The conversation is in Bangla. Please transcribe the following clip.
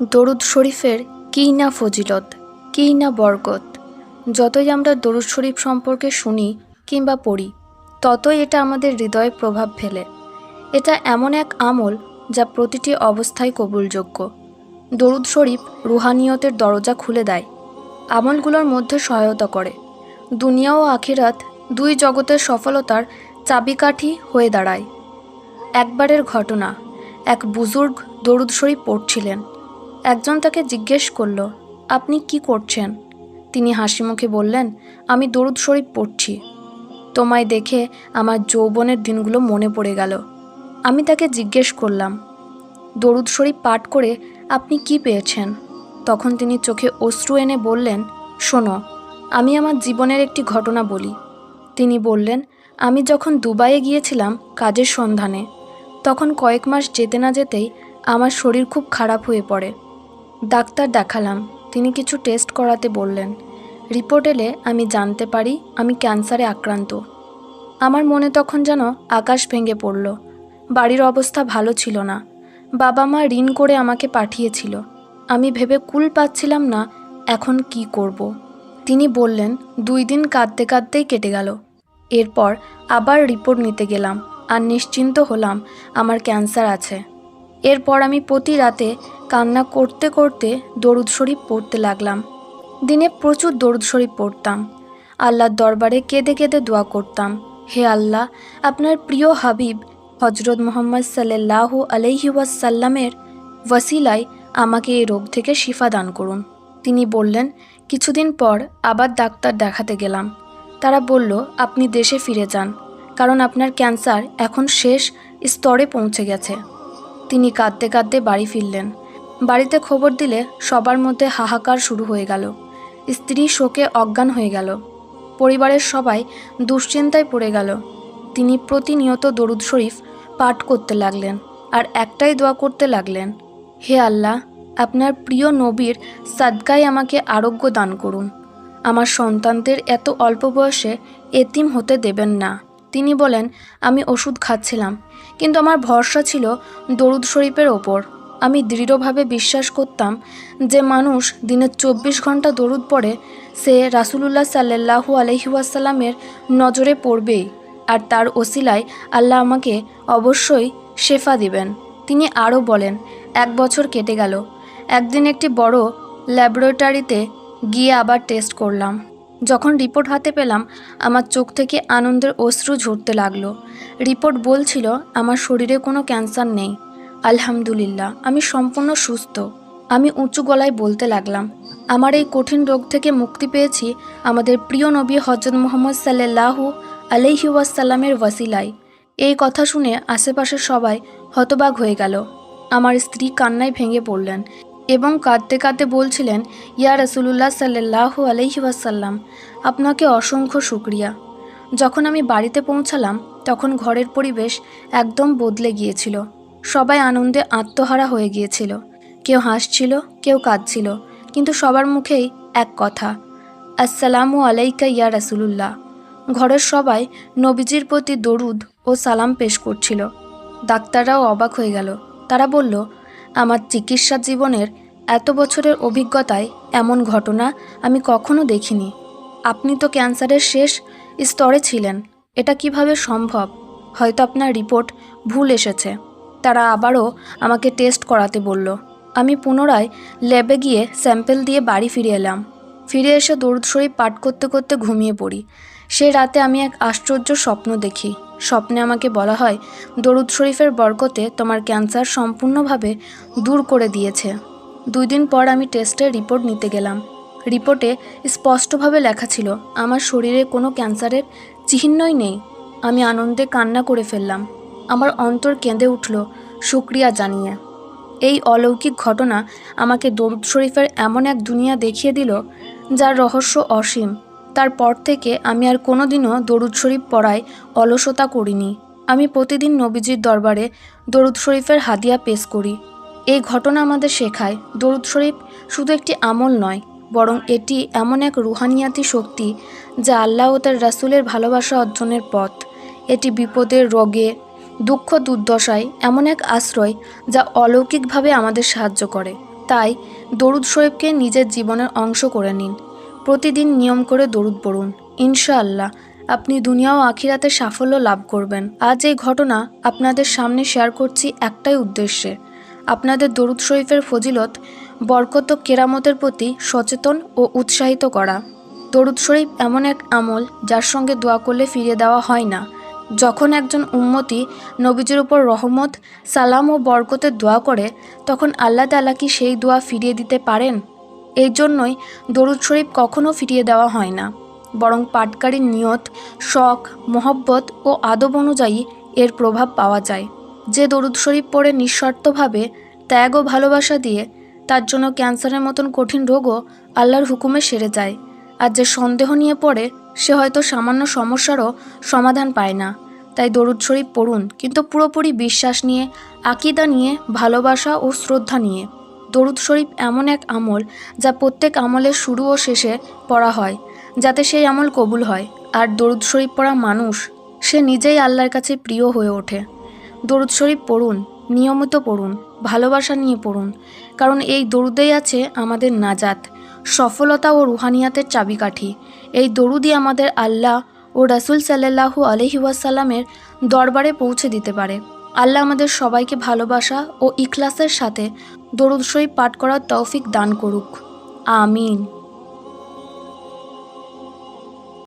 দরুদ শরীফের কী না ফজিলত, কী না বরকত। যতই আমরা দরুদ শরীফ সম্পর্কে শুনি কিংবা পড়ি, ততই এটা আমাদের হৃদয়ে প্রভাব ফেলে। এটা এমন এক আমল যা প্রতিটি অবস্থায় কবুলযোগ্য। দরুদ শরীফ রুহানিয়তের দরজা খুলে দেয়, আমলগুলোর মধ্যে সহায়তা করে। দুনিয়া ও আখিরাত দুই জগতের সফলতার চাবিকাঠি হয়ে দাঁড়ায়। একবারের ঘটনা, এক বুজুর্গ দরুদ শরীফ পড়ছিলেন। একজন তাকে জিজ্ঞেস করল, আপনি কি করছেন? তিনি হাসি মুখে বললেন, আমি দরুদ শরীফ পড়ছি। তোমায় দেখে আমার যৌবনের দিনগুলো মনে পড়ে গেল। আমি তাকে জিজ্ঞেস করলাম, দরুদ শরীফ পাঠ করে আপনি কি পেয়েছেন? তখন তিনি চোখে অশ্রু এনে বললেন, শোনো, আমি আমার জীবনের একটি ঘটনা বলি। তিনি বললেন, আমি যখন দুবাইয়ে গিয়েছিলাম কাজের সন্ধানে, তখন কয়েক মাস যেতে না যেতেই আমার শরীর খুব খারাপ হয়ে পড়ে। ডাক্তার দেখালাম। তিনি কিছু টেস্ট করাতে বললেন। রিপোর্ট এলে আমি জানতে পারি আমি ক্যান্সারে আক্রান্ত। আমার মনে তখন যেন আকাশ ভেঙে পড়ল। বাড়ির অবস্থা ভালো ছিল না। বাবা মা ঋণ করে আমাকে পাঠিয়েছিল। আমি ভেবে কুল পাচ্ছিলাম না, এখন কি করব। তিনি বললেন, দুই দিন কাঁদতে কাঁদতেই কেটে গেল। এরপর আবার রিপোর্ট নিতে গেলাম। আর নিশ্চিন্ত হলাম আমার ক্যান্সার আছে। এরপর আমি প্রতি রাতে কান্না করতে করতে দরুদ শরীফ পড়তে লাগলাম। দিনে প্রচুর দরুদ শরীফ পড়তাম। আল্লাহর দরবারে কেঁদে কেঁদে দোয়া করতাম, হে আল্লাহ, আপনার প্রিয় হাবিব হজরত মোহাম্মদ সাল্লাহ আলহি ওয়াসাল্লামের ওয়াসিলায় আমাকে এই রোগ থেকে শিফা দান করুন। তিনি বললেন, কিছুদিন পর আবার ডাক্তার দেখাতে গেলাম। তারা বলল, আপনি দেশে ফিরে যান, কারণ আপনার ক্যান্সার এখন শেষ স্তরে পৌঁছে গেছে। তিনি কাঁদতে কাঁদতে বাড়ি ফিরলেন। বাড়িতে খবর দিলে সবার মধ্যে হাহাকার শুরু হয়ে গেল। স্ত্রী শোকে অজ্ঞান হয়ে গেল। পরিবারের সবাই দুশ্চিন্তায় পড়ে গেল। তিনি প্রতিনিয়ত দরুদ শরীফ পাঠ করতে লাগলেন আর একটাই দোয়া করতে লাগলেন, হে আল্লাহ, আপনার প্রিয় নবীর সাদকায় আমাকে আরোগ্য দান করুন। আমার সন্তানদের এত অল্প বয়সে এতিম হতে দেবেন না। তিনি বলেন, আমি ওষুধ খাচ্ছিলাম, কিন্তু আমার ভরসা ছিল দরুদ শরীফের ওপর। আমি দৃঢ়ভাবে বিশ্বাস করতাম যে মানুষ দিনে চব্বিশ ঘণ্টা দরুদ পড়ে, সে রাসুলুল্লাহ সাল্লাহু আলহিউসাল্লামের নজরে পড়বেই, আর তার ওসিলায় আল্লাহ আমাকে অবশ্যই শেফা দিবেন। তিনি আরও বলেন, এক বছর কেটে গেল, একদিন একটি বড় ল্যাবরেটরিতে গিয়ে আবার টেস্ট করলাম। যখন রিপোর্ট হাতে পেলাম, আমার চোখ থেকে আনন্দের অশ্রু ঝরতে লাগল। রিপোর্ট বলছিল, আমার শরীরে কোনো ক্যান্সার নেই। আলহামদুলিল্লাহ, আমি সম্পূর্ণ সুস্থ। আমি উঁচু গলায় বলতে লাগলাম, আমার এই কঠিন রোগ থেকে মুক্তি পেয়েছি আমাদের প্রিয় নবী হজরত মোহাম্মদ সাল্লাহু আলহি ওয়াসাল্লামের ওয়াসিলায়। এই কথা শুনে আশেপাশের সবাই হতবাক হয়ে গেল। আমার স্ত্রী কান্নায় ভেঙে পড়লেন। এবং কাঁদতে কাঁদতে বলছিলেন, ইয়া রসুলুল্লাহ সাল্লাহ আলহি ওয়াসাল্লাম, আপনাকে অসংখ্য শুক্রিয়া। যখন আমি বাড়িতে পৌঁছালাম, তখন ঘরের পরিবেশ একদম বদলে গিয়েছিল। সবাই আনন্দে আত্মহারা হয়ে গিয়েছিল। কেউ হাসছিল, কেউ কাঁদছিল, কিন্তু সবার মুখেই এক কথা, আসসালামু আলাইকা ইয়া রাসুলুল্লাহ। ঘরের সবাই নবীজির প্রতি দরুদ ও সালাম পেশ করছিল। ডাক্তাররাও অবাক হয়ে গেল। তারা বলল আমার চিকিৎসা জীবনের এত বছরের অভিজ্ঞতায় এমন ঘটনা আমি কখনো দেখিনি। আপনি তো ক্যান্সারের শেষ স্তরে ছিলেন। এটা কীভাবে সম্ভব? হয়তো আপনার রিপোর্ট ভুল এসেছে। তারা আবারও আমাকে টেস্ট করাতে বলল। আমি পুনরায় ল্যাবে গিয়ে স্যাম্পেল দিয়ে বাড়ি ফিরে এলাম। ফিরে এসে শরীফ পাঠ করতে করতে ঘুমিয়ে পড়ি। সেই রাতে আমি এক আশ্চর্য স্বপ্ন দেখি। স্বপ্নে আমাকে বলা হয়, দরুদ শরীফের বরকতে তোমার ক্যান্সার সম্পূর্ণভাবে দূর করে দিয়েছে। দুই দিন পর আমি টেস্টের রিপোর্ট নিতে গেলাম। রিপোর্টে স্পষ্টভাবে লেখা ছিল, আমার শরীরে কোনো ক্যান্সারের চিহ্নই নেই। আমি আনন্দে কান্না করে ফেললাম। আমার অন্তর কেঁদে উঠল, শুক্রিয়া জানিয়ে। এই অলৌকিক ঘটনা আমাকে দরুদ শরীফের এমন এক দুনিয়া দেখিয়ে দিল, যার রহস্য অসীম। তারপর থেকে আমি আর কোনোদিনও দরুদ শরীফ পড়ায় অলসতা করিনি। আমি প্রতিদিন নবীজির দরবারে দরুদ শরীফের হাদিয়া পেশ করি। এই ঘটনা আমাদের শেখায়, দরুদ শরীফ শুধু একটি আমল নয়, বরং এটি এমন এক রুহানিয়াতি শক্তি যা আল্লাহ ও তার রাসুলের ভালোবাসা অর্জনের পথ। এটি বিপদের রোগে, দুঃখ দুর্দশায় এমন এক আশ্রয় যা অলৌকিকভাবে আমাদের সাহায্য করে। তাই দরুদ শরীফকে নিজের জীবনের অংশ করে নিন। প্রতিদিন নিয়ম করে দরুদ পড়ুন। ইনশাআল্লাহ, আপনি দুনিয়া ও আখিরাতে সাফল্য লাভ করবেন। আজ এই ঘটনা আপনাদের সামনে শেয়ার করছি একটাই উদ্দেশ্যে। আপনাদের দরুদ শরীফের ফজিলত, বরকত কেরামতের প্রতি সচেতন ও উৎসাহিত করা। দরুদ শরীফ এমন এক আমল যার সঙ্গে দোয়া করলে ফিরিয়ে দেওয়া হয় না। যখন একজন উম্মতি নবীজির উপর রহমত, সালাম ও বরকতের দোয়া করে, তখন আল্লাহ তালা কি সেই দোয়া ফিরিয়ে দিতে পারেন? এই জন্যই দরুদ শরীফ কখনও ফিরিয়ে দেওয়া হয় না। বরং পাটকারীর নিয়ত, শখ, মহব্বত ও আদব অনুযায়ী এর প্রভাব পাওয়া যায়। যে দরুদ শরীফ পড়ে নিঃশর্তভাবে ত্যাগ ও ভালোবাসা দিয়ে, তার জন্য ক্যান্সারের মতন কঠিন রোগও আল্লাহর হুকুমে সেরে যায়। আর যে সন্দেহ নিয়ে পড়ে, সে হয়তো সামান্য সমস্যারও সমাধান পায় না। তাই দরুদ শরীফ পড়ুন, কিন্তু পুরোপুরি বিশ্বাস নিয়ে, আকিদা নিয়ে, ভালোবাসা ও শ্রদ্ধা নিয়ে। দরুদ শরীফ এমন এক আমল যা প্রত্যেক আমলের শুরু ও শেষে পড়া হয়, যাতে সেই আমল কবুল হয়। আর দরুদ শরীফ পড়া মানুষ, সে নিজেই আল্লাহর কাছে প্রিয় হয়ে ওঠে। দরুদ শরীফ পড়ুন, নিয়মিত পড়ুন, ভালোবাসা নিয়ে পড়ুন, কারণ এই দরুদেই আছে আমাদের নাজাত, সফলতা ও রুহানিয়াতের চাবিকাঠি। এই দরুদই আমাদের আল্লাহ ও রাসুল সাল্লাহু আলহি ওয়াসাল্লামের দরবারে পৌঁছে দিতে পারে। আল্লাহ আমাদের সবাইকে ভালোবাসা ও ইখলাসের সাথে দরুদসই পাঠ করার তৌফিক দান করুক। আমিন।